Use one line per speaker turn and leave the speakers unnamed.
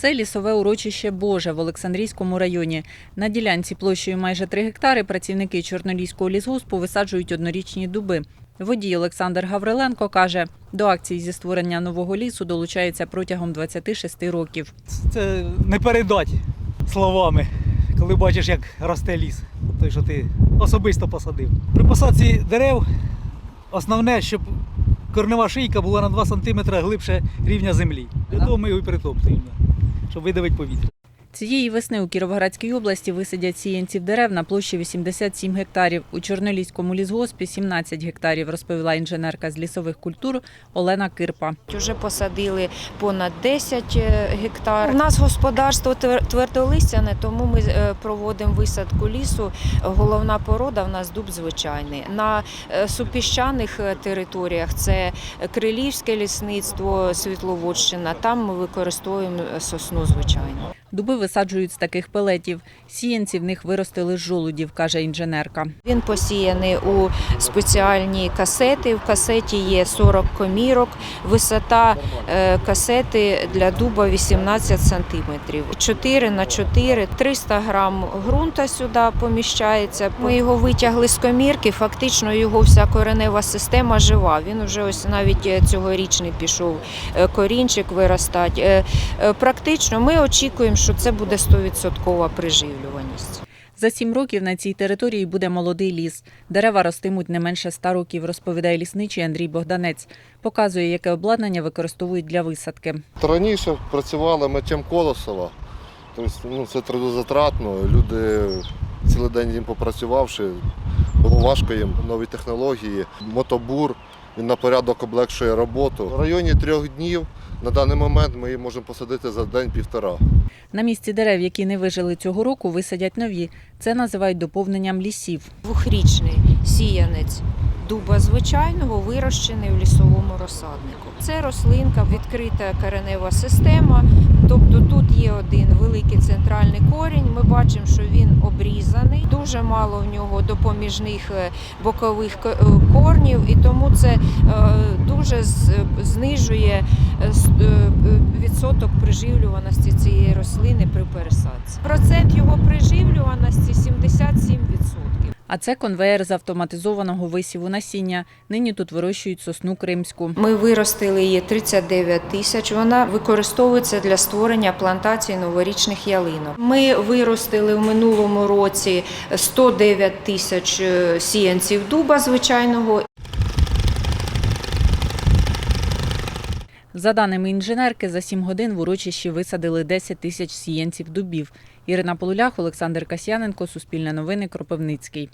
Це лісове урочище Боже в Олександрійському районі. На ділянці площею майже 3 гектари працівники Чорноліського лісгоспу висаджують однорічні дуби. Водій Олександр Гавриленко каже, до акції зі створення нового лісу долучається протягом 26 років.
Це не передать словами, коли бачиш, як росте ліс, той, що ти особисто посадив. При посадці дерев основне, щоб корнева шийка була на 2 см глибше рівня землі. Того ми його і притоптуємо, щоб видавити повітря.
Цієї весни у Кіровоградській області висадять сіянців дерев на площі 87 гектарів. У Чорноліському лісгоспі 17 гектарів, розповіла інженерка з лісових культур Олена Кирпа.
Вже посадили понад 10 гектар. У нас господарство твер- твердолистяне, тому ми е, проводимо висадку лісу. Головна порода в нас дуб звичайний. На е, супіщаних е, територіях це Крилівське лісництво, Світловодщина. Там ми використовуємо е, сосну звичайну.
Дуби висаджують з таких пелетів. Сіянці в них виростили з жолудів, каже інженерка.
Він посіяний у спеціальні касети. В касеті є 40 комірок. Висота е, касети для дуба 18 сантиметрів. 4 на 4, 300 грам ґрунта сюди поміщається. Ми його витягли з комірки. Фактично його вся коренева система жива. Він вже ось навіть е, цьогорічний пішов е, корінчик виростати. Практично ми очікуємо, що це буде 100% приживлюваність.
За сім років на цій території буде молодий ліс. Дерева ростимуть не менше ста років, розповідає лісничий Андрій Богданець. Показує, яке обладнання використовують для висадки.
Раніше працювали миттям Колосова. Тобто, ну, це трудозатратно. Люди цілий день їм попрацювавши, було важко їм нові технології. Мотобур він на порядок облегшує роботу. В районі трьох днів на даний момент ми її можемо посадити за день-півтора.
На місці дерев, які не вижили цього року, висадять нові. Це називають доповненням лісів.
Двохрічний сіянець дуба звичайного вирощений в лісовому розсаднику. Це рослинка, відкрита коренева система. Тобто тут є один великий центральний корінь. Ми бачимо, що він обрізаний. Дуже мало в нього допоміжних е, бокових е, корнів, і тому це е, дуже знижує е, е, відсоток приживлюваності цієї рослини при пересадці. Процент його приживлюваності 77%.
А це конвеєр з автоматизованого висіву насіння. Нині тут вирощують сосну кримську.
Ми виростили її 39 тисяч. Вона використовується для створення плантацій новорічних ялинок. Ми виростили в минулому році 109 тисяч е, сіянців дуба звичайного
За даними інженерки, за сім годин в урочищі висадили 10 тисяч сієнців дубів. Ірина Полулях, Олександр Касьяненко, Суспільне новини, Кропивницький.